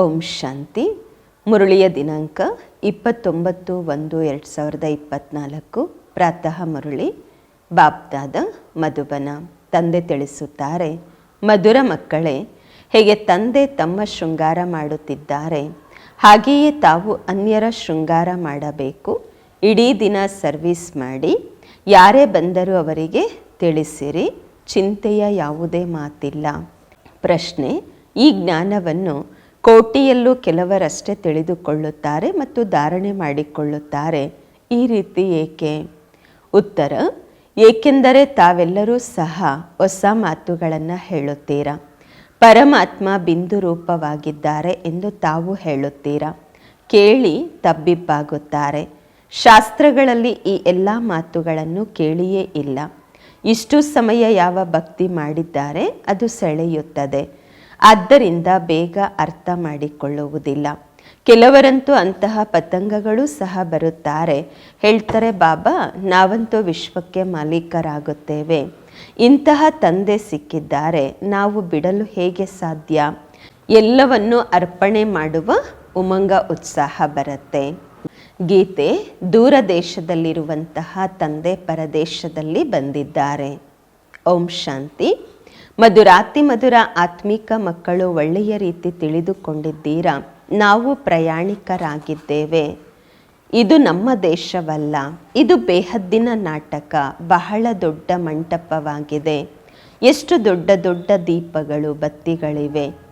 ಓಂ ಶಾಂತಿ. ಮುರುಳಿಯ ದಿನಾಂಕ ಇಪ್ಪತ್ತೊಂಬತ್ತು ಒಂದು ಎರಡು ಸಾವಿರದ ಇಪ್ಪತ್ತ್ನಾಲ್ಕು ಪ್ರಾತಃ ಮುರುಳಿ. ಬಾಬ್ದಾದ ಮಧುಬನ. ತಂದೆ ತಿಳಿಸುತ್ತಾರೆ, ಮಧುರ ಮಕ್ಕಳೇ, ಹೇಗೆ ತಂದೆ ತಮ್ಮ ಶೃಂಗಾರ ಮಾಡುತ್ತಿದ್ದಾರೆ? ಹಾಗೆಯೇ ತಾವು ಅನ್ಯರ ಶೃಂಗಾರ ಮಾಡಬೇಕು. ಇಡೀ ದಿನ ಸರ್ವಿಸ್ ಮಾಡಿ. ಯಾರೇ ಬಂದರೂ ಅವರಿಗೆ ತಿಳಿಸಿರಿ. ಚಿಂತೆಯ ಯಾವುದೇ ಮಾತಿಲ್ಲ. ಪ್ರಶ್ನೆ, ಈ ಜ್ಞಾನವನ್ನು ಕೋಟಿಯಲ್ಲೂ ಕೆಲವರಷ್ಟೇ ತಿಳಿದುಕೊಳ್ಳುತ್ತಾರೆ ಮತ್ತು ಧಾರಣೆ ಮಾಡಿಕೊಳ್ಳುತ್ತಾರೆ. ಈ ರೀತಿ ಏಕೆ? ಉತ್ತರ, ಏಕೆಂದರೆ ತಾವೆಲ್ಲರೂ ಸಹ ಹೊಸ ಮಾತುಗಳನ್ನು ಹೇಳುತ್ತೀರಾ? ಪರಮಾತ್ಮ ಬಿಂದು ರೂಪವಾಗಿದ್ದಾರೆ ಎಂದು ತಾವು ಹೇಳುತ್ತೀರಾ? ಕೇಳಿ ತಬ್ಬಿಬ್ಬಾಗುತ್ತಾರೆ. ಶಾಸ್ತ್ರಗಳಲ್ಲಿ ಈ ಎಲ್ಲ ಮಾತುಗಳನ್ನು ಕೇಳಿಯೇ ಇಲ್ಲ. ಇಷ್ಟು ಸಮಯ ಯಾವ ಭಕ್ತಿ ಮಾಡಿದ್ದಾರೆ, ಅದು ಸೆಳೆಯುತ್ತದೆ. ಆದ್ದರಿಂದ ಬೇಗ ಅರ್ಥ ಮಾಡಿಕೊಳ್ಳುವುದಿಲ್ಲ. ಕೆಲವರಂತೂ ಅಂತಹ ಪತಂಗಗಳು ಸಹ ಬರುತ್ತಾರೆ. ಹೇಳ್ತಾರೆ, ಬಾಬಾ, ನಾವಂತೂ ವಿಶ್ವಕ್ಕೆ ಮಾಲೀಕರಾಗುತ್ತೇವೆ. ಇಂತಹ ತಂದೆ ಸಿಕ್ಕಿದ್ದಾರೆ. ನಾವು ಬಿಡಲು ಹೇಗೆ ಸಾಧ್ಯ? ಎಲ್ಲವನ್ನು ಅರ್ಪಣೆ ಮಾಡುವ ಉಮಂಗ ಉತ್ಸಾಹ ಬರುತ್ತೆ. ಗೀತೆ ದೂರ ದೇಶದಲ್ಲಿರುವಂತಹ ತಂದೆ ಪರದೇಶದಲ್ಲಿ ಬಂದಿದ್ದಾರೆ. ಓಂ ಶಾಂತಿ. ಮಧುರಾತಿ ಮಧುರ ಆತ್ಮಿಕ ಮಕ್ಕಳು ಒಳ್ಳೆಯ ರೀತಿ ತಿಳಿದುಕೊಂಡಿದ್ದೀರಾ? ನಾವು ಪ್ರಯಾಣಿಕರಾಗಿದ್ದೇವೆ. ಇದು ನಮ್ಮ ದೇಶವಲ್ಲ. ಇದು ಬೇಹದ್ದಿನ ನಾಟಕ. ಬಹಳ ದೊಡ್ಡ ಮಂಟಪವಾಗಿದೆ. ಎಷ್ಟು ದೊಡ್ಡ ದೊಡ್ಡ ದೀಪಗಳು, ಬತ್ತಿಗಳಿವೆ.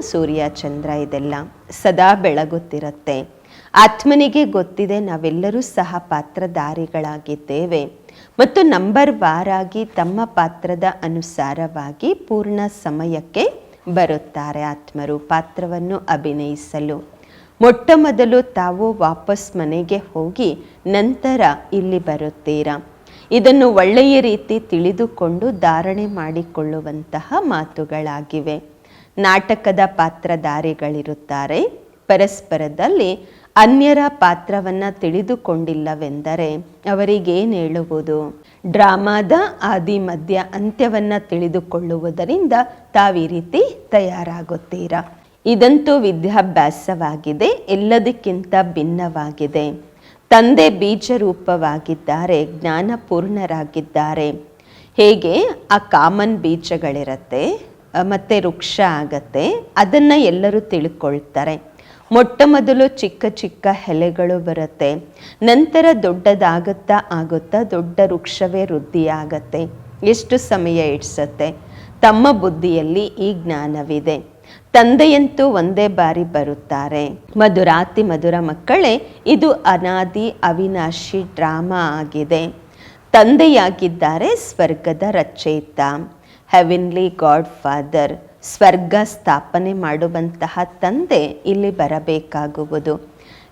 ಸೂರ್ಯ, ಚಂದ್ರ ಇದೆಲ್ಲ ಸದಾ ಬೆಳಗುತ್ತಿರುತ್ತೆ. ಆತ್ಮನಿಗೆ ಗೊತ್ತಿದೆ ನಾವೆಲ್ಲರೂ ಸಹ ಪಾತ್ರಧಾರಿಗಳಾಗಿದ್ದೇವೆ. ಮತ್ತು ನಂಬರ್ ವಾರಾಗಿ ತಮ್ಮ ಪಾತ್ರದ ಅನುಸಾರವಾಗಿ ಪೂರ್ಣ ಸಮಯಕ್ಕೆ ಬರುತ್ತಾರೆ ಆತ್ಮರು ಪಾತ್ರವನ್ನು ಅಭಿನಯಿಸಲು. ಮೊಟ್ಟ ಮೊದಲು ತಾವು ವಾಪಸ್ ಮನೆಗೆ ಹೋಗಿ ನಂತರ ಇಲ್ಲಿ ಬರುತ್ತೀರಾ? ಇದನ್ನು ಒಳ್ಳೆಯ ರೀತಿ ತಿಳಿದುಕೊಂಡು ಧಾರಣೆ ಮಾಡಿಕೊಳ್ಳುವಂತಹ ಮಾತುಗಳಾಗಿವೆ. ನಾಟಕದ ಪಾತ್ರಧಾರಿಗಳಿರುತ್ತಾರೆ. ಪರಸ್ಪರದಲ್ಲಿ ಅನ್ಯರ ಪಾತ್ರವನ್ನು ತಿಳಿದುಕೊಂಡಿಲ್ಲವೆಂದರೆ ಅವರಿಗೇನು ಹೇಳುವುದು? ಡ್ರಾಮಾದ ಆದಿ ಮಧ್ಯ ಅಂತ್ಯವನ್ನು ತಿಳಿದುಕೊಳ್ಳುವುದರಿಂದ ತಾವು ರೀತಿ ತಯಾರಾಗುತ್ತೀರಾ? ಇದಂತೂ ವಿದ್ಯಾಭ್ಯಾಸವಾಗಿದೆ, ಎಲ್ಲದಕ್ಕಿಂತ ಭಿನ್ನವಾಗಿದೆ. ತಂದೆ ಬೀಜರೂಪವಾಗಿದ್ದಾರೆ, ಜ್ಞಾನಪೂರ್ಣರಾಗಿದ್ದಾರೆ. ಹೇಗೆ? ಆ ಕಾಮನ್ ಬೀಜಗಳಿರತ್ತೆ, ಮತ್ತೆ ವೃಕ್ಷ ಆಗತ್ತೆ, ಅದನ್ನು ಎಲ್ಲರೂ ತಿಳ್ಕೊಳ್ತಾರೆ. ಮೊಟ್ಟ ಮೊದಲು ಚಿಕ್ಕ ಚಿಕ್ಕ ಎಲೆಗಳು ಬರುತ್ತೆ. ನಂತರ ದೊಡ್ಡದಾಗುತ್ತಾ ಆಗುತ್ತಾ ದೊಡ್ಡ ವೃಕ್ಷವೇ ವೃದ್ಧಿಯಾಗತ್ತೆ. ಎಷ್ಟು ಸಮಯ ಇಡ್ಸತ್ತೆ? ತಮ್ಮ ಬುದ್ಧಿಯಲ್ಲಿ ಈ ಜ್ಞಾನವಿದೆ. ತಂದೆಯಂತೂ ಒಂದೇ ಬಾರಿ ಬರುತ್ತಾರೆ. ಮಧುರಾತಿ ಮಧುರ ಮಕ್ಕಳೇ, ಇದು ಅನಾದಿ ಅವಿನಾಶಿ ಡ್ರಾಮಾ ಆಗಿದೆ. ತಂದೆಯಾಗಿದ್ದಾರೆ ಸ್ವರ್ಗದ ರಚಯಿತ ಹೆವಿನ್ಲಿ ಗಾಡ್ ಫಾದರ್ ಸ್ವರ್ಗ ಸ್ಥಾಪನೆ ಮಾಡುವಂತಹ ತಂದೆ ಇಲ್ಲಿ ಬರಬೇಕಾಗುವುದು.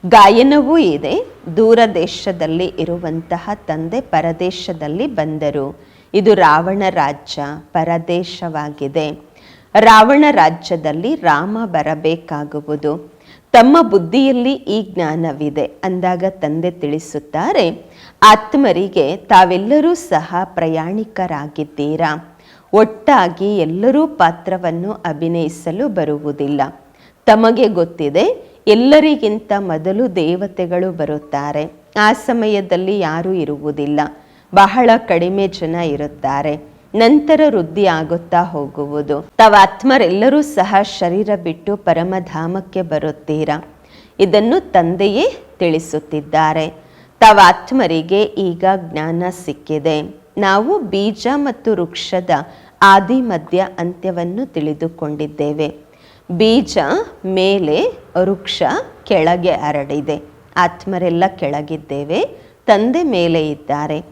ಗಾಯನವೂ ಇದೆ. ದೂರ ದೇಶದಲ್ಲಿ ಇರುವಂತಹ ತಂದೆ ಪರದೇಶದಲ್ಲಿ ಬಂದರು. ಇದು ರಾವಣ ರಾಜ್ಯ ಪರದೇಶವಾಗಿದೆ. ರಾವಣ ರಾಜ್ಯದಲ್ಲಿ ರಾಮ ಬರಬೇಕಾಗುವುದು. ತಮ್ಮ ಬುದ್ಧಿಯಲ್ಲಿ ಈ ಜ್ಞಾನವಿದೆ ಅಂದಾಗ ತಂದೆ ತಿಳಿಸುತ್ತಾರೆ, ಆತ್ಮರಿಗೆ ತಾವೆಲ್ಲರೂ ಸಹ ಪ್ರಯಾಣಿಕರಾಗಿದ್ದೀರಾ? ಒಟ್ಟಾಗಿ ಎಲ್ಲರೂ ಪಾತ್ರವನ್ನು ಅಭಿನಯಿಸಲು ಬರುವುದಿಲ್ಲ. ತಮಗೆ ಗೊತ್ತಿದೆ, ಎಲ್ಲರಿಗಿಂತ ಮೊದಲು ದೇವತೆಗಳು ಬರುತ್ತಾರೆ. ಆ ಸಮಯದಲ್ಲಿ ಯಾರೂ ಇರುವುದಿಲ್ಲ. ಬಹಳ ಕಡಿಮೆ ಜನ ಇರುತ್ತಾರೆ. ನಂತರ ವೃದ್ಧಿ ಆಗುತ್ತಾ ಹೋಗುವುದು. ತಾವ ಆತ್ಮರೆಲ್ಲರೂ ಸಹ ಶರೀರ ಬಿಟ್ಟು ಪರಮಧಾಮಕ್ಕೆ ಬರುತ್ತೀರಾ? ಇದನ್ನು ತಂದೆಯೇ ತಿಳಿಸುತ್ತಿದ್ದಾರೆ. ತಾವಾತ್ಮರಿಗೆ ಈಗ ಜ್ಞಾನ ಸಿಕ್ಕಿದೆ. ನಾವು ಬೀಜ ಮತ್ತು ವೃಕ್ಷದ ಆದಿ ಮಧ್ಯ ಅಂತ್ಯವನ್ನು ತಿಳಿದುಕೊಂಡಿದ್ದೇವೆ. ಬೀಜ ಮೇಲೆ ವೃಕ್ಷ ಕೆಳಗೆ ಹರಡಿದೆ. ಆತ್ಮರೆಲ್ಲ ಕೆಳಗಿದ್ದೇವೆ, ತಂದೆ ಮೇಲೆ ಇದ್ದಾರೆ.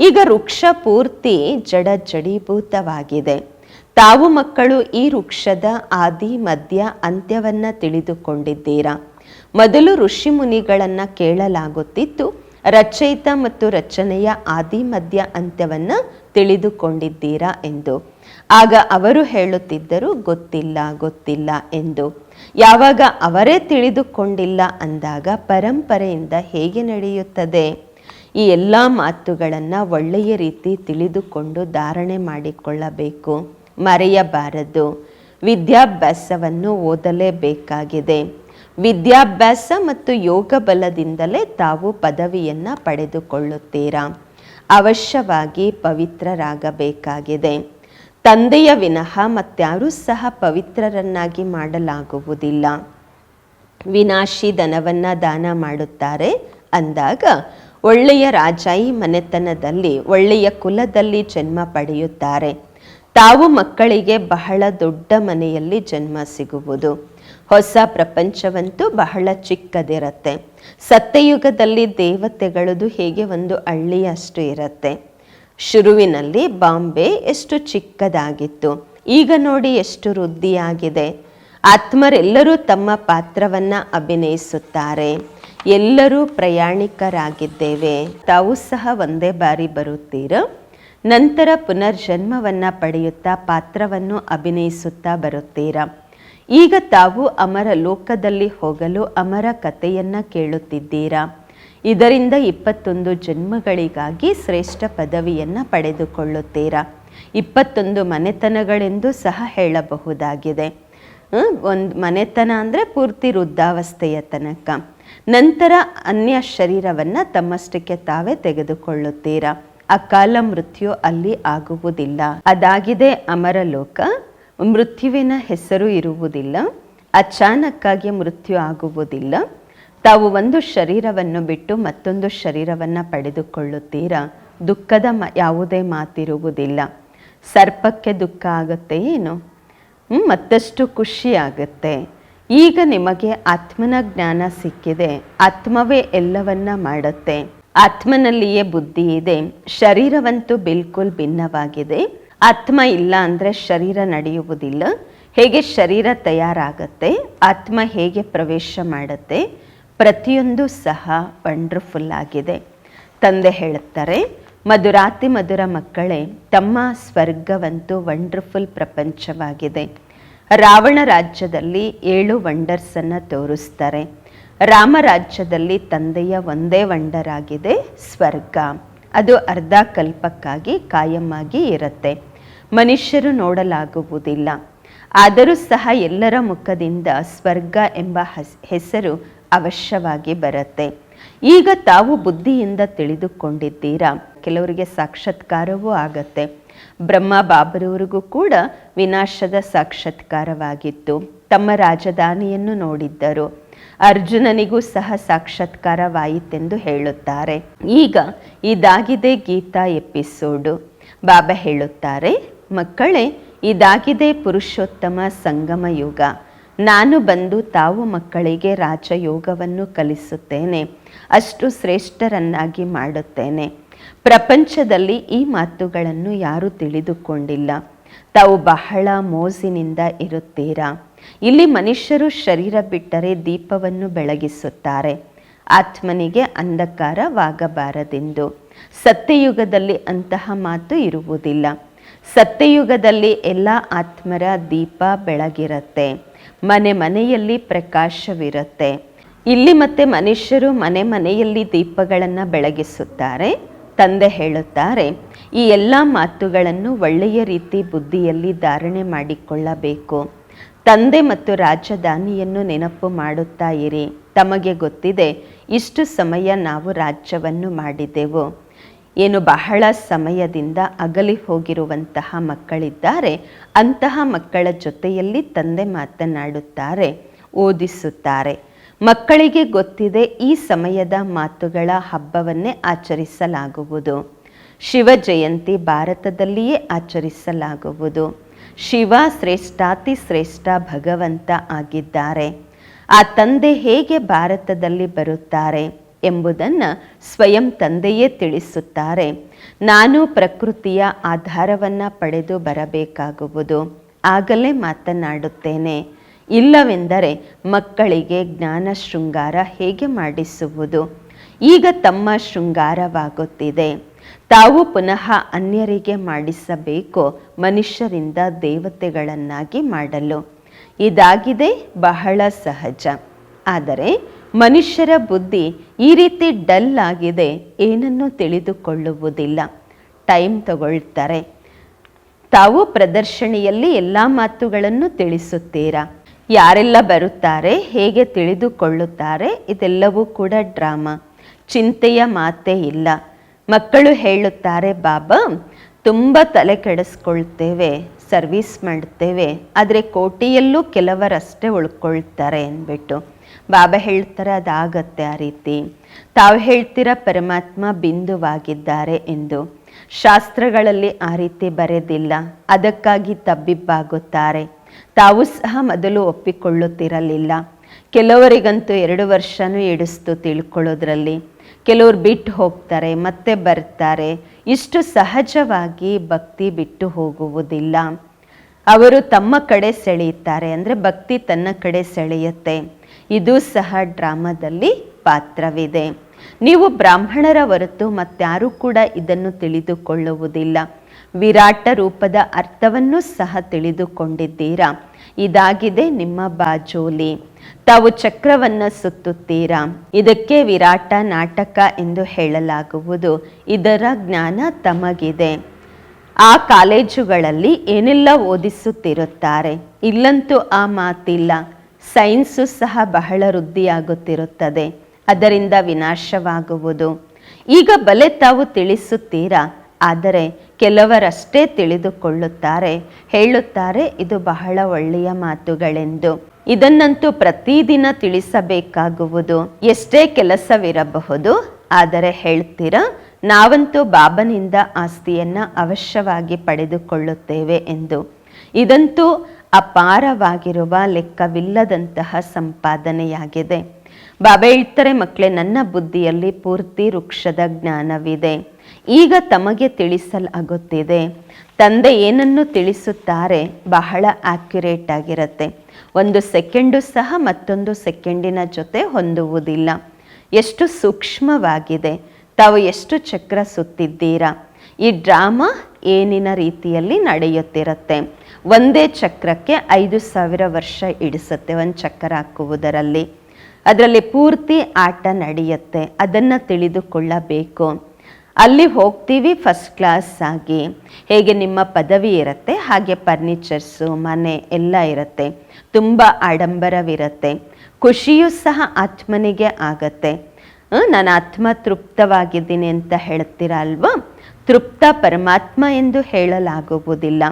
ಈಗ ವೃಕ್ಷ ಪೂರ್ತಿ ಜಡ ಜಡೀಭೂತವಾಗಿದೆ ತಾವು ಮಕ್ಕಳು ಈ ವೃಕ್ಷದ ಆದಿ ಮಧ್ಯ ಅಂತ್ಯವನ್ನು ತಿಳಿದುಕೊಂಡಿದ್ದೀರಾ? ಮೊದಲು ಋಷಿ ಮುನಿಗಳನ್ನು ಕೇಳಲಾಗುತ್ತಿತ್ತು. ರಚಯಿತ ಮತ್ತು ರಚನೆಯ ಆದಿ ಮಧ್ಯ ಅಂತ್ಯವನ್ನು ತಿಳಿದುಕೊಂಡಿದ್ದೀರಾ ಎಂದು. ಆಗ ಅವರು ಹೇಳುತ್ತಿದ್ದರು, ಗೊತ್ತಿಲ್ಲ ಗೊತ್ತಿಲ್ಲ ಎಂದು. ಯಾವಾಗ ಅವರೇ ತಿಳಿದುಕೊಂಡಿಲ್ಲ ಅಂದಾಗ ಪರಂಪರೆಯಿಂದ ಹೇಗೆ ನಡೆಯುತ್ತದೆ? ಈ ಎಲ್ಲ ಮಾತುಗಳನ್ನು ಒಳ್ಳೆಯ ರೀತಿ ತಿಳಿದುಕೊಂಡು ಧಾರಣೆ ಮಾಡಿಕೊಳ್ಳಬೇಕು. ಮರೆಯಬಾರದು. ವಿದ್ಯಾಭ್ಯಾಸವನ್ನು ಓದಲೇಬೇಕಾಗಿದೆ. ವಿದ್ಯಾಭ್ಯಾಸ ಮತ್ತು ಯೋಗ ಬಲದಿಂದಲೇ ತಾವು ಪದವಿಯನ್ನು ಪಡೆದುಕೊಳ್ಳುತ್ತೀರಾ? ಅವಶ್ಯವಾಗಿ ಪವಿತ್ರರಾಗಬೇಕಾಗಿದೆ. ತಂದೆಯ ವಿನಃ ಮತ್ತಾರೂ ಸಹ ಪವಿತ್ರರನ್ನಾಗಿ ಮಾಡಲಾಗುವುದಿಲ್ಲ. ವಿನಾಶಿ ಧನವನ್ನು ದಾನ ಮಾಡುತ್ತಾರೆ ಅಂದಾಗ ಒಳ್ಳೆಯ ರಾಜಾಯಿ ಮನೆತನದಲ್ಲಿ, ಒಳ್ಳೆಯ ಕುಲದಲ್ಲಿ ಜನ್ಮ ಪಡೆಯುತ್ತಾರೆ. ತಾವು ಮಕ್ಕಳಿಗೆ ಬಹಳ ದೊಡ್ಡ ಮನೆಯಲ್ಲಿ ಜನ್ಮ ಸಿಗುವುದು. ಹೊಸ ಪ್ರಪಂಚವಂತೂ ಬಹಳ ಚಿಕ್ಕದಿರುತ್ತೆ. ಸತ್ಯಯುಗದಲ್ಲಿ ದೇವತೆಗಳದು ಹೇಗೆ ಒಂದು ಹಳ್ಳಿಯಷ್ಟು ಇರತ್ತೆ. ಶುರುವಿನಲ್ಲಿ ಬಾಂಬೆ ಎಷ್ಟು ಚಿಕ್ಕದಾಗಿತ್ತು. ಈಗ ನೋಡಿ ಎಷ್ಟು ವೃದ್ಧಿಯಾಗಿದೆ. ಆತ್ಮರೆಲ್ಲರೂ ತಮ್ಮ ಪಾತ್ರವನ್ನು ಅಭಿನಯಿಸುತ್ತಾರೆ. ಎಲ್ಲರೂ ಪ್ರಯಾಣಿಕರಾಗಿದ್ದೇವೆ. ತಾವು ಸಹ ಒಂದೇ ಬಾರಿ ಬರುತ್ತೀರ? ನಂತರ ಪುನರ್ಜನ್ಮವನ್ನು ಪಡೆಯುತ್ತಾ ಪಾತ್ರವನ್ನು ಅಭಿನಯಿಸುತ್ತಾ ಬರುತ್ತೀರಾ? ಈಗ ತಾವು ಅಮರ ಲೋಕದಲ್ಲಿ ಹೋಗಲು ಅಮರ ಕಥೆಯನ್ನ ಕೇಳುತ್ತಿದ್ದೀರಾ? ಇದರಿಂದ ಇಪ್ಪತ್ತೊಂದು ಜನ್ಮಗಳಿಗಾಗಿ ಶ್ರೇಷ್ಠ ಪದವಿಯನ್ನು ಪಡೆದುಕೊಳ್ಳುತ್ತೀರಾ? ಇಪ್ಪತ್ತೊಂದು ಮನೆತನಗಳೆಂದು ಸಹ ಹೇಳಬಹುದಾಗಿದೆ. ಒಂದು ಮನೆತನ ಅಂದರೆ ಪೂರ್ತಿ ವೃದ್ಧಾವಸ್ಥೆಯ ತನಕ. ನಂತರ ಅನ್ಯ ಶರೀರವನ್ನು ತಮ್ಮಷ್ಟಕ್ಕೆ ತಾವೇ ತೆಗೆದುಕೊಳ್ಳುತ್ತೀರಾ? ಅಕಾಲ ಮೃತ್ಯು ಅಲ್ಲಿ ಆಗುವುದಿಲ್ಲ. ಅದಾಗಿದೆ ಅಮರಲೋಕ ಮೃತ್ಯುವಿನ ಹೆಸರು ಇರುವುದಿಲ್ಲ, ಅಚಾನಕ್ಕಾಗಿ ಮೃತ್ಯು ಆಗುವುದಿಲ್ಲ. ತಾವು ಒಂದು ಶರೀರವನ್ನು ಬಿಟ್ಟು ಮತ್ತೊಂದು ಶರೀರವನ್ನು ಪಡೆದುಕೊಳ್ಳುತ್ತೀರಾ? ದುಃಖದ ಮ, ಯಾವುದೇ ಮಾತಿರುವುದಿಲ್ಲ. ಸರ್ಪಕ್ಕೆ ದುಃಖ ಆಗುತ್ತೆ ಏನು? ಮತ್ತಷ್ಟು ಖುಷಿ ಆಗುತ್ತೆ. ಈಗ ನಿಮಗೆ ಆತ್ಮನ ಜ್ಞಾನ ಸಿಕ್ಕಿದೆ. ಆತ್ಮವೇ ಎಲ್ಲವನ್ನ ಮಾಡುತ್ತೆ. ಆತ್ಮನಲ್ಲಿಯೇ ಬುದ್ಧಿ ಇದೆ. ಶರೀರವಂತೂ ಬಿಲ್ಕುಲ್ ಭಿನ್ನವಾಗಿದೆ. ಆತ್ಮ ಇಲ್ಲ ಅಂದರೆ ಶರೀರ ನಡೆಯುವುದಿಲ್ಲ. ಹೇಗೆ ಶರೀರ ತಯಾರಾಗತ್ತೆ, ಆತ್ಮ ಹೇಗೆ ಪ್ರವೇಶ ಮಾಡುತ್ತೆ, ಪ್ರತಿಯೊಂದು ಸಹ ವಂಡರ್ಫುಲ್ ಆಗಿದೆ. ತಂದೆ ಹೇಳುತ್ತಾರೆ, ಮಧುರಾತಿ ಮಧುರ ಮಕ್ಕಳೇ, ತಮ್ಮ ಸ್ವರ್ಗವಂತೂ ವಂಡರ್ಫುಲ್ ಪ್ರಪಂಚವಾಗಿದೆ. ರಾವಣ ರಾಜ್ಯದಲ್ಲಿ ಏಳು ವಂಡರ್ಸನ್ನು ತೋರಿಸ್ತಾರೆ. ರಾಮರಾಜ್ಯದಲ್ಲಿ ತಂದೆಯ ಒಂದೇ ವಂಡರ್ ಆಗಿದೆ, ಸ್ವರ್ಗ. ಅದು ಅರ್ಧ ಕಲ್ಪಕ್ಕಾಗಿ ಕಾಯಮ್ಮಾಗಿ ಇರುತ್ತೆ. ಮನುಷ್ಯರು ನೋಡಲಾಗುವುದಿಲ್ಲ. ಆದರೂ ಸಹ ಎಲ್ಲರ ಮುಖದಿಂದ ಸ್ವರ್ಗ ಎಂಬ ಹಸ್, ಹೆಸರು ಅವಶ್ಯವಾಗಿ ಬರುತ್ತೆ. ಈಗ ತಾವು ಬುದ್ಧಿಯಿಂದ ತಿಳಿದುಕೊಂಡಿದ್ದೀರಾ? ಕೆಲವರಿಗೆ ಸಾಕ್ಷಾತ್ಕಾರವೂ ಆಗತ್ತೆ. ಬ್ರಹ್ಮ ಬಾಬರವರಿಗೂ ಕೂಡ ವಿನಾಶದ ಸಾಕ್ಷಾತ್ಕಾರವಾಗಿತ್ತು. ತಮ್ಮ ರಾಜಧಾನಿಯನ್ನು ನೋಡಿದ್ದರು. ಅರ್ಜುನನಿಗೂ ಸಹ ಸಾಕ್ಷಾತ್ಕಾರವಾಯಿತೆಂದು ಹೇಳುತ್ತಾರೆ. ಈಗ ಇದಾಗಿದೆ ಗೀತಾ ಎಪಿಸೋಡು. ಬಾಬಾ ಹೇಳುತ್ತಾರೆ ಮಕ್ಕಳೇ, ಇದಾಗಿದೆ ಪುರುಷೋತ್ತಮ ಸಂಗಮ ಯುಗ. ನಾನು ಬಂದು ತಾವು ಮಕ್ಕಳಿಗೆ ರಾಜಯೋಗವನ್ನು ಕಲಿಸುತ್ತೇನೆ. ಅಷ್ಟು ಶ್ರೇಷ್ಠರನ್ನಾಗಿ ಮಾಡುತ್ತೇನೆ. ಪ್ರಪಂಚದಲ್ಲಿ ಈ ಮಾತುಗಳನ್ನು ಯಾರೂ ತಿಳಿದುಕೊಂಡಿಲ್ಲ. ತಾವು ಬಹಳ ಮೋಜಿನಿಂದ ಇರುತ್ತೀರಾ? ಇಲ್ಲಿ ಮನುಷ್ಯರು ಶರೀರ ಬಿಟ್ಟರೆ ದೀಪವನ್ನು ಬೆಳಗಿಸುತ್ತಾರೆ. ಆತ್ಮನಿಗೆ ಅಂಧಕಾರವಾಗಬಾರದೆಂದು. ಸತ್ಯಯುಗದಲ್ಲಿ ಅಂತಹ ಮಾತು ಇರುವುದಿಲ್ಲ. ಸತ್ಯಯುಗದಲ್ಲಿ ಎಲ್ಲ ಆತ್ಮರ ದೀಪ ಬೆಳಗಿರುತ್ತೆ. ಮನೆ ಮನೆಯಲ್ಲಿ ಪ್ರಕಾಶವಿರುತ್ತೆ. ಇಲ್ಲಿ ಮತ್ತೆ ಮನುಷ್ಯರು ಮನೆ ಮನೆಯಲ್ಲಿ ದೀಪಗಳನ್ನು ಬೆಳಗಿಸುತ್ತಾರೆ. ತಂದೆ ಹೇಳುತ್ತಾರೆ, ಈ ಎಲ್ಲ ಮಾತುಗಳನ್ನು ಒಳ್ಳೆಯ ರೀತಿ ಬುದ್ಧಿಯಲ್ಲಿ ಧಾರಣೆ ಮಾಡಿಕೊಳ್ಳಬೇಕು. ತಂದೆ ಮತ್ತು ರಾಜಧಾನಿಯನ್ನು ನೆನಪು ಮಾಡುತ್ತಾ ಇರಿ. ತಮಗೆ ಗೊತ್ತಿದೆ, ಇಷ್ಟು ಸಮಯ ನಾವು ರಾಜ್ಯವನ್ನು ಮಾಡಿದೆವು. ಏನು ಬಹಳ ಸಮಯದಿಂದ ಅಗಲಿ ಹೋಗಿರುವಂತಹ ಮಕ್ಕಳಿದ್ದಾರೆ. ಅಂತಹ ಮಕ್ಕಳ ಜೊತೆಯಲ್ಲಿ ತಂದೆ ಮಾತನಾಡುತ್ತಾರೆ, ಓದಿಸುತ್ತಾರೆ. ಮಕ್ಕಳಿಗೆ ಗೊತ್ತಿದೆ ಈ ಸಮಯದ ಮಾತುಗಳ ಹಬ್ಬವನ್ನೇ ಆಚರಿಸಲಾಗುವುದು. ಶಿವ ಜಯಂತಿ ಭಾರತದಲ್ಲಿಯೇ ಆಚರಿಸಲಾಗುವುದು. ಶಿವ ಶ್ರೇಷ್ಠಾತಿ ಶ್ರೇಷ್ಠ ಭಗವಂತ ಆಗಿದ್ದಾರೆ. ಆ ತಂದೆ ಹೇಗೆ ಭಾರತದಲ್ಲಿ ಬರುತ್ತಾರೆ? ಎಂಬುದನ್ನು ಸ್ವಯಂ ತಂದೆಯೇ ತಿಳಿಸುತ್ತಾರೆ. ನಾನು ಪ್ರಕೃತಿಯ ಆಧಾರವನ್ನು ಪಡೆದು ಬರಬೇಕಾಗುವುದು. ಆಗಲೇ ಮಾತನಾಡುತ್ತೇನೆ. ಇಲ್ಲವೆಂದರೆ ಮಕ್ಕಳಿಗೆ ಜ್ಞಾನ ಶೃಂಗಾರ ಹೇಗೆ ಮಾಡಿಸುವುದು? ಈಗ ತಮ್ಮ ಶೃಂಗಾರವಾಗುತ್ತಿದೆ. ತಾವು ಪುನಃ ಅನ್ಯರಿಗೆ ಮಾಡಿಸಬೇಕು ಮನುಷ್ಯರಿಂದ ದೇವತೆಗಳನ್ನಾಗಿ ಮಾಡಲು. ಇದಾಗಿದೆ ಬಹಳ ಸಹಜ. ಆದರೆ ಮನುಷ್ಯರ ಬುದ್ಧಿ ಈ ರೀತಿ ಡಲ್ ಆಗಿದೆ, ಏನನ್ನು ತಿಳಿದುಕೊಳ್ಳುವುದಿಲ್ಲ. ಟೈಮ್ ತಗೊಳ್ತಾರೆ. ತಾವು ಪ್ರದರ್ಶನಿಯಲ್ಲಿ ಎಲ್ಲ ಮಾತುಗಳನ್ನು ತಿಳಿಸುತ್ತೀರಾ? ಯಾರೆಲ್ಲ ಬರುತ್ತಾರೆ, ಹೇಗೆ ತಿಳಿದುಕೊಳ್ಳುತ್ತಾರೆ, ಇದೆಲ್ಲವೂ ಕೂಡ ಡ್ರಾಮಾ. ಚಿಂತೆಯ ಮಾತೇ ಇಲ್ಲ. ಮಕ್ಕಳು ಹೇಳುತ್ತಾರೆ, ಬಾಬಾ, ತುಂಬ ತಲೆ ಕೆಡಿಸ್ಕೊಳ್ತೇವೆ, ಸರ್ವಿಸ್ ಮಾಡ್ತೇವೆ, ಆದರೆ ಕೋಟಿಯಲ್ಲೂ ಕೆಲವರಷ್ಟೇ ಉಳ್ಕೊಳ್ತಾರೆ, ಅಂದ್ಬಿಟ್ಟು. ಬಾಬಾ ಹೇಳ್ತಾರೆ ಅದಾಗತ್ತೆ ಆ ರೀತಿ. ತಾವು ಹೇಳ್ತೀರ ಪರಮಾತ್ಮ ಬಿಂದುವಾಗಿದ್ದಾರೆ ಎಂದು. ಶಾಸ್ತ್ರಗಳಲ್ಲಿ ಆ ರೀತಿ ಬರೆದಿಲ್ಲ. ಅದಕ್ಕಾಗಿ ತಬ್ಬಿಬ್ಬಾಗುತ್ತಾರೆ. ತಾವು ಸಹ ಮೊದಲು ಒಪ್ಪಿಕೊಳ್ಳುತ್ತಿರಲಿಲ್ಲ. ಕೆಲವರಿಗಂತೂ ಎರಡು ವರ್ಷನೂ ಎಡಿಸ್ತು ತಿಳ್ಕೊಳ್ಳೋದ್ರಲ್ಲಿ. ಕೆಲವರು ಬಿಟ್ಟು ಹೋಗ್ತಾರೆ, ಮತ್ತೆ ಬರ್ತಾರೆ. ಇಷ್ಟು ಸಹಜವಾಗಿ ಭಕ್ತಿ ಬಿಟ್ಟು ಹೋಗುವುದಿಲ್ಲ. ಅವರು ತಮ್ಮ ಕಡೆ ಸೆಳೆಯುತ್ತಾರೆ ಅಂದರೆ ಭಕ್ತಿ ತನ್ನ ಕಡೆ ಸೆಳೆಯುತ್ತೆ. ಇದು ಸಹ ಡ್ರಾಮಾದಲ್ಲಿ ಪಾತ್ರವಿದೆ. ನೀವು ಬ್ರಾಹ್ಮಣರ ಹೊರತು ಮತ್ತಾರೂ ಕೂಡ ಇದನ್ನು ತಿಳಿದುಕೊಳ್ಳುವುದಿಲ್ಲ. ವಿರಾಟ ರೂಪದ ಅರ್ಥವನ್ನು ಸಹ ತಿಳಿದುಕೊಂಡಿದ್ದೀರಾ? ಇದಾಗಿದೆ ನಿಮ್ಮ ಬಾಜೋಲಿ. ತಾವು ಚಕ್ರವನ್ನು ಸುತ್ತುತ್ತೀರಾ? ಇದಕ್ಕೆ ವಿರಾಟ ನಾಟಕ ಎಂದು ಹೇಳಲಾಗುವುದು. ಇದರ ಜ್ಞಾನ ತಮಗಿದೆ. ಆ ಕಾಲೇಜುಗಳಲ್ಲಿ ಏನೆಲ್ಲ ಓದಿಸುತ್ತಿರುತ್ತಾರೆ? ಇಲ್ಲಂತೂ ಆ ಮಾತಿಲ್ಲ. ಸೈನ್ಸು ಸಹ ಬಹಳ ವೃದ್ಧಿಯಾಗುತ್ತಿರುತ್ತದೆ. ಅದರಿಂದ ವಿನಾಶವಾಗುವುದು. ಈಗ ಬಲೆ ತಾವು ತಿಳಿಸುತ್ತೀರಾ? ಆದರೆ ಕೆಲವರಷ್ಟೇ ತಿಳಿದುಕೊಳ್ಳುತ್ತಾರೆ. ಹೇಳುತ್ತಾರೆ, ಇದು ಬಹಳ ಒಳ್ಳೆಯ ಮಾತುಗಳೆಂದು. ಇದನ್ನಂತೂ ಪ್ರತಿದಿನ ತಿಳಿಸಬೇಕಾಗುವುದು. ಎಷ್ಟೇ ಕೆಲಸವಿರಬಹುದು, ಆದರೆ ಹೇಳ್ತೀರಾ? ನಾವಂತೂ ಬಾಬನಿಂದ ಆಸ್ತಿಯನ್ನ ಅವಶ್ಯವಾಗಿ ಪಡೆದುಕೊಳ್ಳುತ್ತೇವೆ ಎಂದು. ಇದಂತೂ ಅಪಾರವಾಗಿರುವ ಲೆಕ್ಕವಿಲ್ಲದಂತಹ ಸಂಪಾದನೆಯಾಗಿದೆ. ಬಾಬಾ ಹೇಳ್ತಾರೆ ಮಕ್ಕಳೇ, ನನ್ನ ಬುದ್ಧಿಯಲ್ಲಿ ಪೂರ್ತಿ ವೃಕ್ಷದ ಜ್ಞಾನವಿದೆ. ಈಗ ತಮಗೆ ತಿಳಿಸಲಾಗುತ್ತಿದೆ. ತಂದೆ ಏನನ್ನು ತಿಳಿಸುತ್ತಾರೆ ಬಹಳ ಆಕ್ಯುರೇಟ್ ಆಗಿರುತ್ತೆ. ಒಂದು ಸೆಕೆಂಡು ಸಹ ಮತ್ತೊಂದು ಸೆಕೆಂಡಿನ ಜೊತೆ ಹೊಂದುವುದಿಲ್ಲ. ಎಷ್ಟು ಸೂಕ್ಷ್ಮವಾಗಿದೆ. ತಾವು ಎಷ್ಟು ಚಕ್ರ ಸುತ್ತಿದ್ದೀರಾ? ಈ ಡ್ರಾಮಾ ಏನಿನ ರೀತಿಯಲ್ಲಿ ನಡೆಯುತ್ತಿರುತ್ತೆ? ಒಂದೇ ಚಕ್ರಕ್ಕೆ ಐದು ಸಾವಿರ ವರ್ಷ ಇಡಿಸುತ್ತೆ ಒಂದು ಚಕ್ರ ಹಾಕುವುದರಲ್ಲಿ. ಅದರಲ್ಲಿ ಪೂರ್ತಿ ಆಟ ನಡೆಯುತ್ತೆ, ಅದನ್ನು ತಿಳಿದುಕೊಳ್ಳಬೇಕು. ಅಲ್ಲಿ ಹೋಗ್ತೀವಿ ಫಸ್ಟ್ ಕ್ಲಾಸ್ ಆಗಿ. ಹೇಗೆ ನಿಮ್ಮ ಪದವಿ ಇರುತ್ತೆ, ಹಾಗೆ ಫರ್ನಿಚರ್ಸು, ಮನೆ ಎಲ್ಲ ಇರುತ್ತೆ. ತುಂಬ ಆಡಂಬರವಿರುತ್ತೆ. ಖುಷಿಯೂ ಸಹ ಆತ್ಮನಿಗೆ ಆಗತ್ತೆ. ನಾನು ಆತ್ಮ ತೃಪ್ತವಾಗಿದ್ದೀನಿ ಅಂತ ಹೇಳ್ತೀರಾ ಅಲ್ವಾ ತೃಪ್ತ ಪರಮಾತ್ಮ ಎಂದು ಹೇಳಲಾಗುವುದಿಲ್ಲ.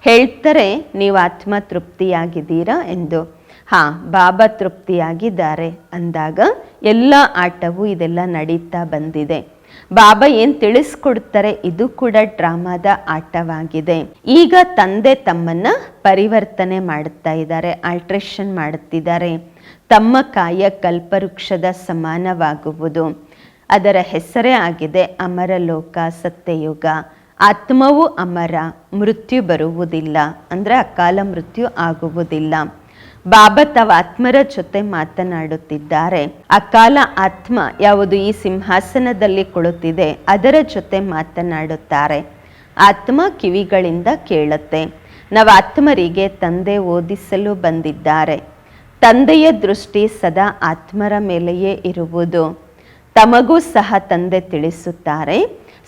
ಹೇಳ್ತಾರೆ, ನೀವು ಆತ್ಮ ತೃಪ್ತಿಯಾಗಿದ್ದೀರಾ ಎಂದು. ಹಾ, ಬಾಬಾ ತೃಪ್ತಿಯಾಗಿದ್ದಾರೆ ಅಂದಾಗ ಎಲ್ಲ ಆಟವು ಇದೆಲ್ಲ ನಡೀತಾ ಬಂದಿದೆ. ಬಾಬಾ ಏನ್ ತಿಳಿಸ್ಕೊಡ್ತಾರೆ ಇದು ಕೂಡ ಡ್ರಾಮಾದ ಆಟವಾಗಿದೆ. ಈಗ ತಂದೆ ತಮ್ಮನ್ನ ಪರಿವರ್ತನೆ ಮಾಡುತ್ತಾ ಇದ್ದಾರೆ ಆಲ್ಟ್ರೇಷನ್ ಮಾಡುತ್ತಿದ್ದಾರೆ ತಮ್ಮ ಕಾಯ ಕಲ್ಪವೃಕ್ಷದ ಸಮಾನವಾಗುವುದು. ಅದರ ಹೆಸರೇ ಆಗಿದೆ ಅಮರಲೋಕ ಸತ್ಯಯುಗ. ಆತ್ಮವು ಅಮರ, ಮೃತ್ಯು ಬರುವುದಿಲ್ಲ. ಅಂದರೆ ಅಕಾಲ ಮೃತ್ಯು ಆಗುವುದಿಲ್ಲ. ಬಾಬಾ ತಾವ ಆತ್ಮರ ಜೊತೆ ಮಾತನಾಡುತ್ತಿದ್ದಾರೆ. ಅಕಾಲ ಆತ್ಮ ಯಾವುದು ಈ ಸಿಂಹಾಸನದಲ್ಲಿ ಕುಳಿತಿದೆ, ಅದರ ಜೊತೆ ಮಾತನಾಡುತ್ತಾರೆ. ಆತ್ಮ ಕಿವಿಗಳಿಂದ ಕೇಳುತ್ತೆ. ನಾವು ಆತ್ಮರಿಗೆ ತಂದೆ ಓದಿಸಲು ಬಂದಿದ್ದಾರೆ. ತಂದೆಯ ದೃಷ್ಟಿ ಸದಾ ಆತ್ಮರ ಮೇಲೆಯೇ ಇರುವುದು. ತಮಗೂ ಸಹ ತಂದೆ ತಿಳಿಸುತ್ತಾರೆ.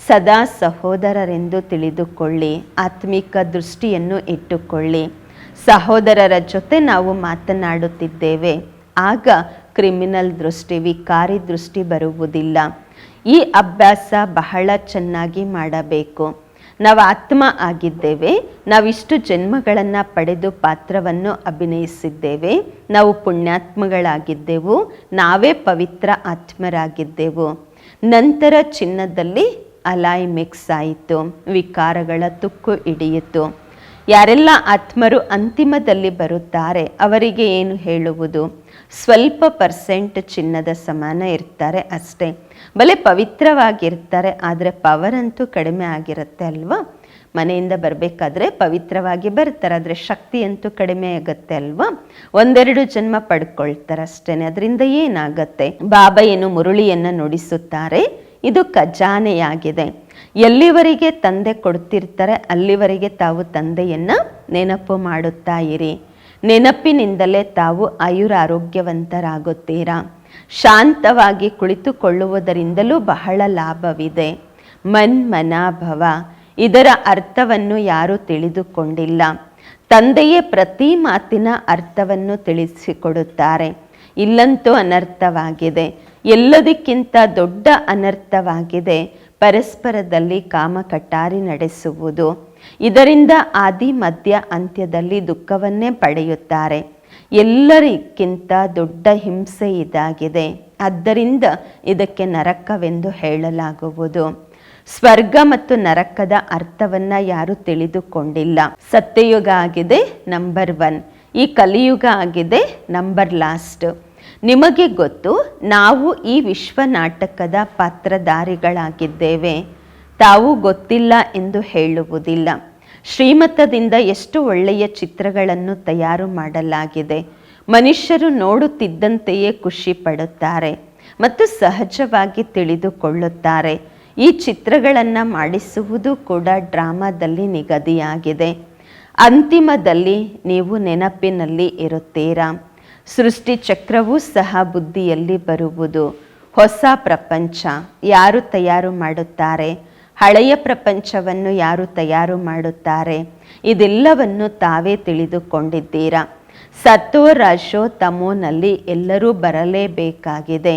ಸದಾ ಸಹೋದರರೆಂದು ತಿಳಿದುಕೊಳ್ಳಿ. ಆತ್ಮಿಕ ದೃಷ್ಟಿಯನ್ನು ಇಟ್ಟುಕೊಳ್ಳಿ. ಸಹೋದರರ ಜೊತೆ ನಾವು ಮಾತನಾಡುತ್ತಿದ್ದೇವೆ. ಆಗ ಕ್ರಿಮಿನಲ್ ದೃಷ್ಟಿ, ವಿಕಾರಿ ದೃಷ್ಟಿ ಬರುವುದಿಲ್ಲ. ಈ ಅಭ್ಯಾಸ ಬಹಳ ಚೆನ್ನಾಗಿ ಮಾಡಬೇಕು. ನಾವು ಆತ್ಮ ಆಗಿದ್ದೇವೆ. ನಾವಿಷ್ಟು ಜನ್ಮಗಳನ್ನು ಪಡೆದು ಪಾತ್ರವನ್ನು ಅಭಿನಯಿಸಿದ್ದೇವೆ. ನಾವು ಪುಣ್ಯಾತ್ಮಗಳಾಗಿದ್ದೆವು. ನಾವೇ ಪವಿತ್ರ ಆತ್ಮರಾಗಿದ್ದೆವು. ನಂತರ ಚಿನ್ನದಲ್ಲಿ ಅಲಾಯ್ ಮಿಕ್ಸ್ ಆಯಿತು. ವಿಕಾರಗಳ ತುಕ್ಕು ಹಿಡಿಯಿತು. ಯಾರೆಲ್ಲ ಆತ್ಮರು ಅಂತಿಮದಲ್ಲಿ ಬರುತ್ತಾರೆ ಅವರಿಗೆ ಏನು ಹೇಳುವುದು? ಸ್ವಲ್ಪ ಪರ್ಸೆಂಟ್ ಚಿನ್ನದ ಸಮಾನ ಇರ್ತಾರೆ ಅಷ್ಟೇ. ಬಲೆ ಪವಿತ್ರವಾಗಿರ್ತಾರೆ, ಆದರೆ ಪವರ್ ಅಂತೂ ಕಡಿಮೆ ಆಗಿರುತ್ತೆ ಅಲ್ವಾ? ಮನೆಯಿಂದ ಬರಬೇಕಾದ್ರೆ ಪವಿತ್ರವಾಗಿ ಬರ್ತಾರೆ, ಆದರೆ ಶಕ್ತಿ ಅಂತೂ ಕಡಿಮೆ ಆಗುತ್ತೆ ಅಲ್ವಾ? ಒಂದೆರಡು ಜನ್ಮ ಪಡ್ಕೊಳ್ತಾರೆ ಅಷ್ಟೇ ಅದರಿಂದ ಏನಾಗತ್ತೆ? ಬಾಬಾ ಏನು ಮುರುಳಿಯನ್ನು ನುಡಿಸುತ್ತಾರೆ. ಇದು ಖಜಾನೆಯಾಗಿದೆ. ಎಲ್ಲಿವರೆಗೆ ತಂದೆ ಕೊಡ್ತಿರ್ತಾರೆ, ಅಲ್ಲಿವರೆಗೆ ತಾವು ತಂದೆಯನ್ನ ನೆನಪು ಮಾಡುತ್ತಾ ಇರಿ. ನೆನಪಿನಿಂದಲೇ ತಾವು ಆಯುರ ಆರೋಗ್ಯವಂತರಾಗುತ್ತೀರಾ ಶಾಂತವಾಗಿ ಕುಳಿತುಕೊಳ್ಳುವುದರಿಂದಲೂ ಬಹಳ ಲಾಭವಿದೆ. ಮನ್ ಮನಾಭವ ಇದರ ಅರ್ಥವನ್ನು ಯಾರೂ ತಿಳಿದುಕೊಂಡಿಲ್ಲ. ತಂದೆಯೇ ಪ್ರತಿ ಮಾತಿನ ಅರ್ಥವನ್ನು ತಿಳಿಸಿಕೊಡುತ್ತಾರೆ. ಇಲ್ಲಂತೂ ಅನರ್ಥವಾಗಿದೆ. ಎಲ್ಲದಕ್ಕಿಂತ ದೊಡ್ಡ ಅನರ್ಥವಾಗಿದೆ ಪರಸ್ಪರದಲ್ಲಿ ಕಾಮ ಕಟಾರಿ ನಡೆಸುವುದು. ಇದರಿಂದ ಆದಿ, ಮಧ್ಯ, ಅಂತ್ಯದಲ್ಲಿ ದುಃಖವನ್ನೇ ಪಡೆಯುತ್ತಾರೆ. ಎಲ್ಲರಿಗಿಂತ ದೊಡ್ಡ ಹಿಂಸೆ ಇದಾಗಿದೆ. ಆದ್ದರಿಂದ ಇದಕ್ಕೆ ನರಕವೆಂದು ಹೇಳಲಾಗುವುದು. ಸ್ವರ್ಗ ಮತ್ತು ನರಕದ ಅರ್ಥವನ್ನ ಯಾರು ತಿಳಿದುಕೊಂಡಿಲ್ಲ. ಸತ್ಯಯುಗ ಆಗಿದೆ ನಂಬರ್ ಒನ್. ಈ ಕಲಿಯುಗ ಆಗಿದೆ ನಂಬರ್ ಲಾಸ್ಟ್. ನಿಮಗೆ ಗೊತ್ತು, ನಾವು ಈ ವಿಶ್ವ ನಾಟಕದ ಪಾತ್ರಧಾರಿಗಳಾಗಿದ್ದೇವೆ. ತಾವು ಗೊತ್ತಿಲ್ಲ ಎಂದು ಹೇಳುವುದಿಲ್ಲ. ಶ್ರೀಮತದಿಂದ ಎಷ್ಟು ಒಳ್ಳೆಯ ಚಿತ್ರಗಳನ್ನು ತಯಾರು ಮಾಡಲಾಗಿದೆ. ಮನುಷ್ಯರು ನೋಡುತ್ತಿದ್ದಂತೆಯೇ ಖುಷಿ ಪಡುತ್ತಾರೆ ಮತ್ತು ಸಹಜವಾಗಿ ತಿಳಿದುಕೊಳ್ಳುತ್ತಾರೆ. ಈ ಚಿತ್ರಗಳನ್ನು ಮಾಡಿಸುವುದು ಕೂಡ ಡ್ರಾಮಾದಲ್ಲಿ ನಿಗದಿಯಾಗಿದೆ. ಅಂತಿಮದಲ್ಲಿ ನೀವು ನೆನಪಿನಲ್ಲಿ ಇರುತ್ತೀರಾ? ಸೃಷ್ಟಿ ಚಕ್ರವೂ ಸಹ ಬುದ್ಧಿಯಲ್ಲಿ ಬರುವುದು. ಹೊಸ ಪ್ರಪಂಚ ಯಾರು ತಯಾರು ಮಾಡುತ್ತಾರೆ? ಹಳೆಯ ಪ್ರಪಂಚವನ್ನು ಯಾರು ತಯಾರು ಮಾಡುತ್ತಾರೆ? ಇದೆಲ್ಲವನ್ನು ತಾವೇ ತಿಳಿದುಕೊಂಡಿದ್ದೀರಾ? ಸತ್ತೋ ರಾಶೋ ತಮೋನಲ್ಲಿ ಎಲ್ಲರೂ ಬರಲೇಬೇಕಾಗಿದೆ.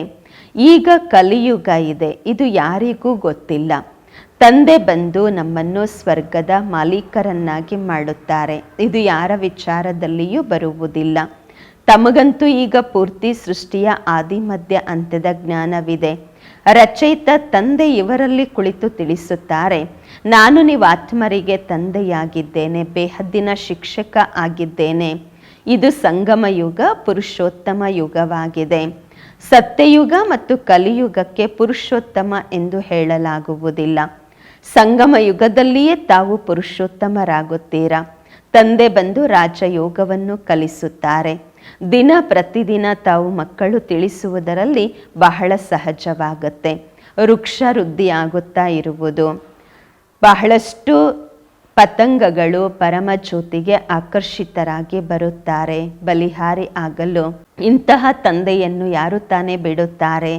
ಈಗ ಕಲಿಯುಗ ಇದೆ, ಇದು ಯಾರಿಗೂ ಗೊತ್ತಿಲ್ಲ. ತಂದೆ ಬಂದು ನಮ್ಮನ್ನು ಸ್ವರ್ಗದ ಮಾಲೀಕರನ್ನಾಗಿ ಮಾಡುತ್ತಾರೆ, ಇದು ಯಾರ ವಿಚಾರದಲ್ಲಿಯೂ ಬರುವುದಿಲ್ಲ. ತಮಗಂತೂ ಈಗ ಪೂರ್ತಿ ಸೃಷ್ಟಿಯ ಆದಿ ಮಧ್ಯ ಅಂತ್ಯದ ಜ್ಞಾನವಿದೆ. ರಚಯಿತ ತಂದೆ ಇವರಲ್ಲಿ ಕುಳಿತು ತಿಳಿಸುತ್ತಾರೆ, ನಾನು ನೀವು ಆತ್ಮರಿಗೆ ತಂದೆಯಾಗಿದ್ದೇನೆ, ಬೇಹದ್ದಿನ ಶಿಕ್ಷಕ ಆಗಿದ್ದೇನೆ. ಇದು ಸಂಗಮ ಯುಗ, ಪುರುಷೋತ್ತಮ ಯುಗವಾಗಿದೆ. ಸತ್ಯಯುಗ ಮತ್ತು ಕಲಿಯುಗಕ್ಕೆ ಪುರುಷೋತ್ತಮ ಎಂದು ಹೇಳಲಾಗುವುದಿಲ್ಲ. ಸಂಗಮ ಯುಗದಲ್ಲಿಯೇ ತಾವು ಪುರುಷೋತ್ತಮರಾಗುತ್ತೀರಾ? ತಂದೆ ಬಂದು ರಾಜಯೋಗವನ್ನು ಕಲಿಸುತ್ತಾರೆ. ದಿನ ಪ್ರತಿದಿನ ತಾವು ಮಕ್ಕಳು ತಿಳಿಸುವುದರಲ್ಲಿ ಬಹಳ ಸಹಜವಾಗುತ್ತೆ. ವೃಕ್ಷ ವೃದ್ಧಿ ಆಗುತ್ತಾ ಇರುವುದು. ಬಹಳಷ್ಟು ಪತಂಗಗಳು ಪರಮಜ್ಯೋತಿಗೆ ಆಕರ್ಷಿತರಾಗಿ ಬರುತ್ತಾರೆ. ಬಲಿಹಾರಿ ಆಗಲು ಇಂತಹ ತಂದೆಯನ್ನು ಯಾರು ತಾನೇ ಬಿಡುತ್ತಾರೆ?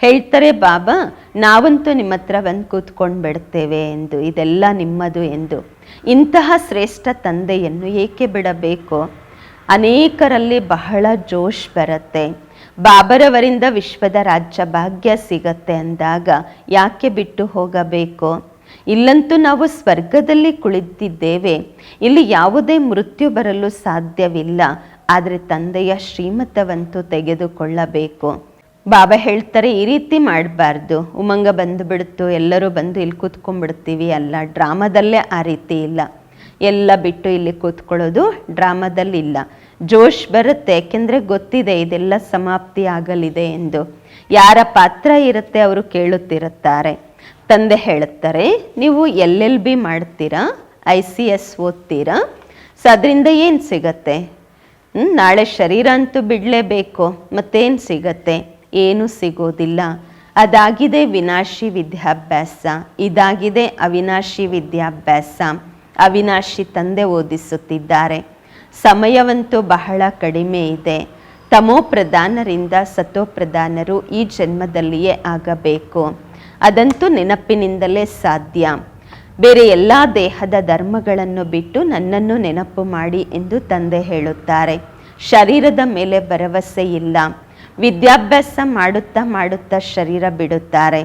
ಹೇಳ್ತಾರೆ, ಬಾಬಾ, ನಾವಂತೂ ನಿಮ್ಮ ಹತ್ರ ಬಂದು ಕೂತ್ಕೊಂಡು ಬಿಡ್ತೇವೆ ಎಂದು. ಇದೆಲ್ಲ ನಿಮ್ಮದು ಎಂದು. ಇಂತಹ ಶ್ರೇಷ್ಠ ತಂದೆಯನ್ನು ಏಕೆ ಬಿಡಬೇಕು? ಅನೇಕರಲ್ಲಿ ಬಹಳ ಜೋಶ್ ಬರುತ್ತೆ. ಬಾಬರವರಿಂದ ವಿಶ್ವದ ರಾಜ್ಯ ಭಾಗ್ಯ ಸಿಗತ್ತೆ ಅಂದಾಗ ಯಾಕೆ ಬಿಟ್ಟು ಹೋಗಬೇಕು? ಇಲ್ಲಂತೂ ನಾವು ಸ್ವರ್ಗದಲ್ಲಿ ಕುಳಿತಿದ್ದೇವೆ. ಇಲ್ಲಿ ಯಾವುದೇ ಮೃತ್ಯು ಬರಲು ಸಾಧ್ಯವಿಲ್ಲ. ಆದರೆ ತಂದೆಯ ಶ್ರೀಮತವಂತೂ ತೆಗೆದುಕೊಳ್ಳಬೇಕು. ಬಾಬಾ ಹೇಳ್ತಾರೆ, ಈ ರೀತಿ ಮಾಡಬಾರ್ದು. ಉಮಂಗ ಬಂದು ಬಿಡ್ತು ಎಲ್ಲರೂ ಬಂದು ಇಲ್ಲಿ ಕೂತ್ಕೊಂಡ್ಬಿಡ್ತೀವಿ ಅಲ್ಲ. ಡ್ರಾಮಾದಲ್ಲೇ ಆ ರೀತಿ ಇಲ್ಲ. ಎಲ್ಲ ಬಿಟ್ಟು ಇಲ್ಲಿ ಕೂತ್ಕೊಳ್ಳೋದು ಡ್ರಾಮಾದಲ್ಲಿ ಇಲ್ಲ ಜೋಶ್ ಬರುತ್ತೆ, ಯಾಕೆಂದರೆ ಗೊತ್ತಿದೆ ಇದೆಲ್ಲ ಸಮಾಪ್ತಿ ಆಗಲಿದೆ ಎಂದು. ಯಾರ ಪಾತ್ರ ಇರುತ್ತೆ ಅವರು ಕೇಳುತ್ತಿರುತ್ತಾರೆ. ತಂದೆ ಹೇಳುತ್ತಾರೆ, ನೀವು ಎಲ್ ಎಲ್ ಬಿ ಮಾಡ್ತೀರಾ? ಐ ಸಿ ಎಸ್ ಓದ್ತೀರಾ? ಸೊ ಅದರಿಂದ ಏನು ಸಿಗತ್ತೆ? ನಾಳೆ ಶರೀರ ಅಂತೂ ಬಿಡಲೇಬೇಕು, ಮತ್ತೇನು ಸಿಗತ್ತೆ? ಏನೂ ಸಿಗೋದಿಲ್ಲ. ಅದಾಗಿದೆ ವಿನಾಶಿ ವಿದ್ಯಾಭ್ಯಾಸ, ಇದಾಗಿದೆ ಅವಿನಾಶಿ ವಿದ್ಯಾಭ್ಯಾಸ. ಅವಿನಾಶಿ ತಂದೆ ಓದಿಸುತ್ತಿದ್ದಾರೆ. ಸಮಯವಂತೂ ಬಹಳ ಕಡಿಮೆ ಇದೆ. ತಮೋ ಪ್ರಧಾನರಿಂದ ಈ ಜನ್ಮದಲ್ಲಿಯೇ ಆಗಬೇಕು. ಅದಂತೂ ನೆನಪಿನಿಂದಲೇ ಸಾಧ್ಯ. ಬೇರೆ ಎಲ್ಲ ದೇಹದ ಧರ್ಮಗಳನ್ನು ಬಿಟ್ಟು ನನ್ನನ್ನು ನೆನಪು ಮಾಡಿ ಎಂದು ತಂದೆ ಹೇಳುತ್ತಾರೆ. ಶರೀರದ ಮೇಲೆ ಭರವಸೆ ಇಲ್ಲ. ವಿದ್ಯಾಭ್ಯಾಸ ಮಾಡುತ್ತಾ ಮಾಡುತ್ತಾ ಶರೀರ ಬಿಡುತ್ತಾರೆ.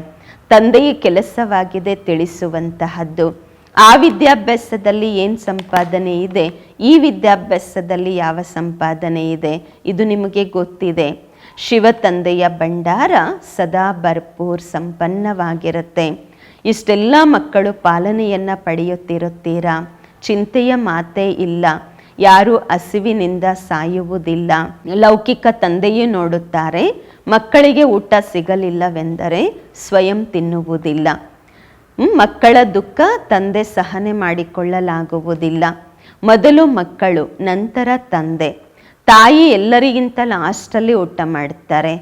ತಂದೆಯ ಕೆಲಸವಾಗಿದೆ ತಿಳಿಸುವಂತಹದ್ದು. ಆ ವಿದ್ಯಾಭ್ಯಾಸದಲ್ಲಿ ಏನು ಸಂಪಾದನೆ ಇದೆ? ಈ ವಿದ್ಯಾಭ್ಯಾಸದಲ್ಲಿ ಯಾವ ಸಂಪಾದನೆ ಇದೆ? ಇದು ನಿಮಗೆ ಗೊತ್ತಿದೆ. ಶಿವ ತಂದೆಯ ಭಂಡಾರ ಸದಾ ಭರ್ಪೂರ್ ಸಂಪನ್ನವಾಗಿರುತ್ತೆ. ಇಷ್ಟೆಲ್ಲ ಮಕ್ಕಳು ಪಾಲನೆಯನ್ನು ಪಡೆಯುತ್ತಿರುತ್ತೀರಾ? ಚಿಂತೆಯ ಮಾತೇ ಇಲ್ಲ. ಯಾರು ಹಸಿವಿನಿಂದ ಸಾಯುವುದಿಲ್ಲ. ಲೌಕಿಕ ತಂದೆಯೇ ನೋಡುತ್ತಾರೆ. ಮಕ್ಕಳಿಗೆ ಊಟ ಸಿಗಲಿಲ್ಲವೆಂದರೆ ಸ್ವಯಂ ತಿನ್ನುವುದಿಲ್ಲ. ಮಕ್ಕಳ ದುಃಖ ತಂದೆ ಸಹನೆ ಮಾಡಿಕೊಳ್ಳಲಾಗುವುದಿಲ್ಲ. ಮೊದಲು ಮಕ್ಕಳು, ನಂತರ ತಂದೆ. ತಾಯಿ ಎಲ್ಲರಿಗಿಂತ ಲಾಸ್ಟಲ್ಲಿ ಊಟ ಮಾಡ್ತಾರೆ.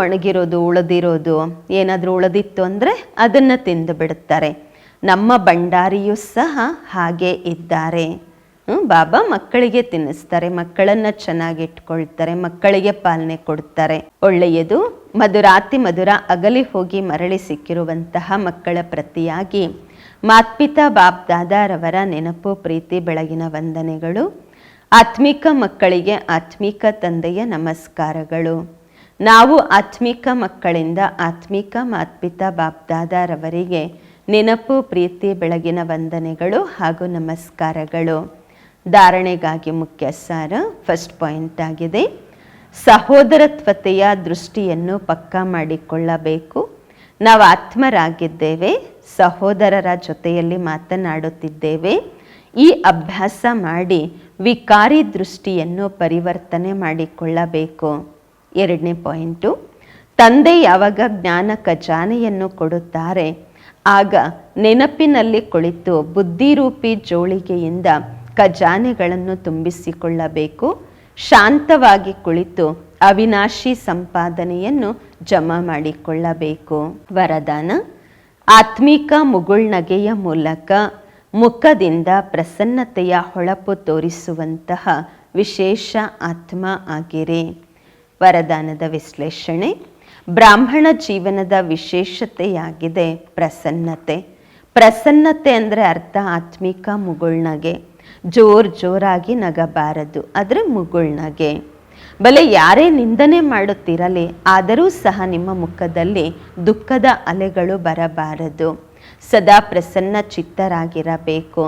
ಒಣಗಿರೋದು, ಉಳಿದಿರೋದು, ಏನಾದರೂ ಉಳಿದಿತ್ತು ಅಂದರೆ ಅದನ್ನು ತಿಂದು ಬಿಡುತ್ತಾರೆ ನಮ್ಮ ಭಂಡಾರಿಯೂ ಸಹ ಹಾಗೆ ಇದ್ದಾರೆ. ಬಾಬಾ ಮಕ್ಕಳಿಗೆ ತಿನ್ನಿಸ್ತಾರೆ, ಮಕ್ಕಳನ್ನ ಚೆನ್ನಾಗಿ ಇಟ್ಕೊಳ್ತಾರೆ, ಮಕ್ಕಳಿಗೆ ಪಾಲನೆ ಕೊಡ್ತಾರೆ. ಒಳ್ಳೆಯದು, ಮಧುರಾತಿ ಮಧುರ ಅಗಲಿ ಹೋಗಿ ಮರಳಿ ಸಿಕ್ಕಿರುವಂತಹ ಮಕ್ಕಳ ಪ್ರತಿಯಾಗಿ. ಮಾತ್ಪಿತಾ ಬಾಬ್ ದಾದಾರವರ ನೆನಪು, ಪ್ರೀತಿ, ಬೆಳಗಿನ ವಂದನೆಗಳು. ಆತ್ಮಿಕ ಮಕ್ಕಳಿಗೆ ಆತ್ಮಿಕ ತಂದೆಯ ನಮಸ್ಕಾರಗಳು. ನಾವು ಆತ್ಮಿಕ ಮಕ್ಕಳಿಂದ ಆತ್ಮಿಕ ಮಾತ್ಪಿತಾ ಬಾಬ್ ದಾದಾರವರಿಗೆ ನೆನಪು, ಪ್ರೀತಿ, ಬೆಳಗಿನ ವಂದನೆಗಳು ಹಾಗೂ ನಮಸ್ಕಾರಗಳು. ಧಾರಣೆಗಾಗಿ ಮುಖ್ಯ ಸಾರ ಫಸ್ಟ್ ಪಾಯಿಂಟ್ ಆಗಿದೆ. ಸಹೋದರತ್ವತೆಯ ದೃಷ್ಟಿಯನ್ನು ಪಕ್ಕಾ ಮಾಡಿಕೊಳ್ಳಬೇಕು. ನಾವು ಆತ್ಮರಾಗಿದ್ದೇವೆ, ಸಹೋದರರ ಜೊತೆಯಲ್ಲಿ ಮಾತನಾಡುತ್ತಿದ್ದೇವೆ. ಈ ಅಭ್ಯಾಸ ಮಾಡಿ ವಿಕಾರಿ ದೃಷ್ಟಿಯನ್ನು ಪರಿವರ್ತನೆ ಮಾಡಿಕೊಳ್ಳಬೇಕು. ಎರಡನೇ ಪಾಯಿಂಟು ತಂದೆ ಯಾವಾಗ ಜ್ಞಾನ ಖಜಾನೆಯನ್ನು ಕೊಡುತ್ತಾರೆ, ಆಗ ನೆನಪಿನಲ್ಲಿ ಕುಳಿತು ಬುದ್ಧಿರೂಪಿ ಜೋಳಿಗೆಯಿಂದ ಖಜಾನೆಗಳನ್ನು ತುಂಬಿಸಿಕೊಳ್ಳಬೇಕು. ಶಾಂತವಾಗಿ ಕುಳಿತು ಅವಿನಾಶಿ ಸಂಪಾದನೆಯನ್ನು ಜಮಾ ಮಾಡಿಕೊಳ್ಳಬೇಕು. ವರದಾನ, ಆತ್ಮಿಕ ಮುಗುಳ್ನಗೆಯ ಮೂಲಕ ಮುಖದಿಂದ ಪ್ರಸನ್ನತೆಯ ಹೊಳಪು ತೋರಿಸುವಂತಹ ವಿಶೇಷ ಆತ್ಮ ಆಗಿರಿ. ವರದಾನದ ವಿಶ್ಲೇಷಣೆ, ಬ್ರಾಹ್ಮಣ ಜೀವನದ ವಿಶೇಷತೆಯಾಗಿದೆ ಪ್ರಸನ್ನತೆ. ಪ್ರಸನ್ನತೆ ಅಂದರೆ ಅರ್ಥ ಆತ್ಮಿಕ ಮುಗುಳ್ನಗೆ ಜೋರ್ ಜೋರಾಗಿ ನಗಬಾರದು ಆದರೆ ಮುಗುಳ್ನಗೆ. ಬಲೆ ಯಾರೇ ನಿಂದನೆ ಮಾಡುತ್ತಿರಲಿ, ಆದರೂ ಸಹ ನಿಮ್ಮ ಮುಖದಲ್ಲಿ ದುಃಖದ ಅಲೆಗಳು ಬರಬಾರದು. ಸದಾ ಪ್ರಸನ್ನ ಚಿತ್ತರಾಗಿರಬೇಕು.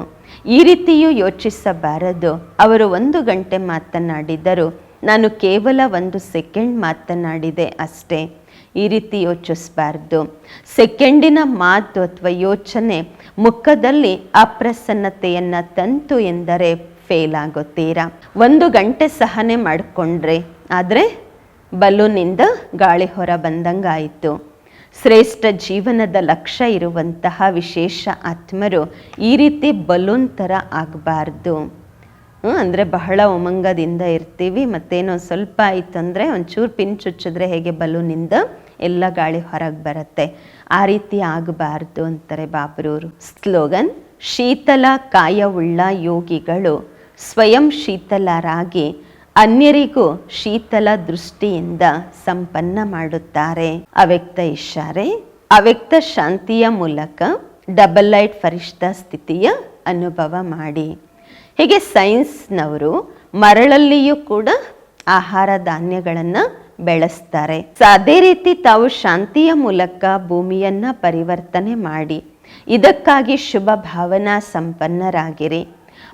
ಈ ರೀತಿಯೂ ಯೋಚಿಸಬಾರದು. ಅವರು ಒಂದು ಗಂಟೆ ಮಾತನಾಡಿದರು, ನಾನು ಕೇವಲ ಒಂದು ಸೆಕೆಂಡ್ ಮಾತನಾಡಿದೆ ಅಷ್ಟೇ. ಈ ರೀತಿ ಯೋಚಿಸಬಾರ್ದು. ಸೆಕೆಂಡಿನ ಮಾತು ಅಥವಾ ಯೋಚನೆ ಮುಖದಲ್ಲಿ ಅಪ್ರಸನ್ನತೆಯನ್ನು ತಂತು ಎಂದರೆ ಫೇಲ್ ಆಗುತ್ತೀರಾ? ಒಂದು ಗಂಟೆ ಸಹನೆ ಮಾಡಿಕೊಂಡ್ರೆ, ಆದರೆ ಬಲೂನಿಂದ ಗಾಳಿ ಹೊರ ಬಂದಂಗಾಯಿತು. ಶ್ರೇಷ್ಠ ಜೀವನದ ಲಕ್ಷ್ಯ ಇರುವಂತಹ ವಿಶೇಷ ಆತ್ಮರು ಈ ರೀತಿ ಬಲೂನ್ ಥರ ಆಗಬಾರ್ದು. ಅಂದರೆ ಬಹಳ ಉಮಂಗದಿಂದ ಇರ್ತೀವಿ. ಮತ್ತೇನೋ ಸ್ವಲ್ಪ ಆಯಿತು ಅಂದರೆ ಒಂಚೂರು ಪಿನ್ ಚುಚ್ಚಿದ್ರೆ ಹೇಗೆ ಬಲೂನಿಂದ ಎಲ್ಲ ಗಾಳಿ ಹೊರಗೆ ಬರುತ್ತೆ. ಆ ರೀತಿ ಆಗಬಾರ್ದು ಅಂತಾರೆ ಬಾಬ್ರೂರು. ಸ್ಲೋಗನ್, ಶೀತಲ ಕಾಯವುಳ್ಳ ಯೋಗಿಗಳು ಸ್ವಯಂ ಶೀತಲರಾಗಿ ಅನ್ಯರಿಗೂ ಶೀತಲ ದೃಷ್ಟಿಯಿಂದ ಸಂಪನ್ನ ಮಾಡುತ್ತಾರೆ. ಅವ್ಯಕ್ತ ಇಷಾರೆ ಅವ್ಯಕ್ತ ಶಾಂತಿಯ ಮೂಲಕ ಡಬಲ್ ಲೈಟ್ ಫರಿಷ್ಠ ಸ್ಥಿತಿಯ ಅನುಭವ ಮಾಡಿ. ಹೀಗೆ ಸೈನ್ಸ್ನವರು ಮರಳಲ್ಲಿಯೂ ಕೂಡ ಆಹಾರ ಧಾನ್ಯಗಳನ್ನು ಬೆಳೆಸ್ತಾರೆ. ಅದೇ ರೀತಿ ತಾವು ಶಾಂತಿಯ ಮೂಲಕ ಭೂಮಿಯನ್ನ ಪರಿವರ್ತನೆ ಮಾಡಿ, ಇದಕ್ಕಾಗಿ ಶುಭ ಭಾವನಾ ಸಂಪನ್ನರಾಗಿರಿ.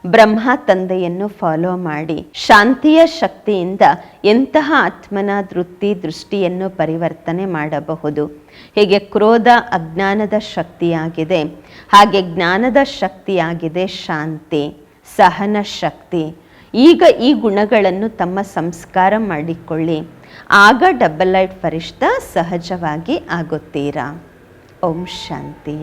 ಬ್ರಹ್ಮ ತಂದೆಯನ್ನು ಫಾಲೋ ಮಾಡಿ, ಶಾಂತಿಯ ಶಕ್ತಿಯಿಂದ ಎಂತಹ ಆತ್ಮನ ವೃತ್ತಿ ದೃಷ್ಟಿಯನ್ನು ಪರಿವರ್ತನೆ ಮಾಡಬಹುದು. ಹೀಗೆ ಕ್ರೋಧ, ಅಜ್ಞಾನದ ಶಕ್ತಿಯಾಗಿದೆ, ಹಾಗೆ ಜ್ಞಾನದ ಶಕ್ತಿಯಾಗಿದೆ ಶಾಂತಿ. ಸಹನ ಶಕ್ತಿ ಈಗ ಈ ಗುಣಗಳನ್ನು ತಮ್ಮ ಸಂಸ್ಕಾರ ಮಾಡಿಕೊಳ್ಳಿ. ಆಗ ಡಬಲ್ ಲೈಟ್ ಫರಿಷ್ಠ ಸಹಜವಾಗಿ ಆಗುತ್ತೀರಾ? ಓಂ ಶಾಂತಿ.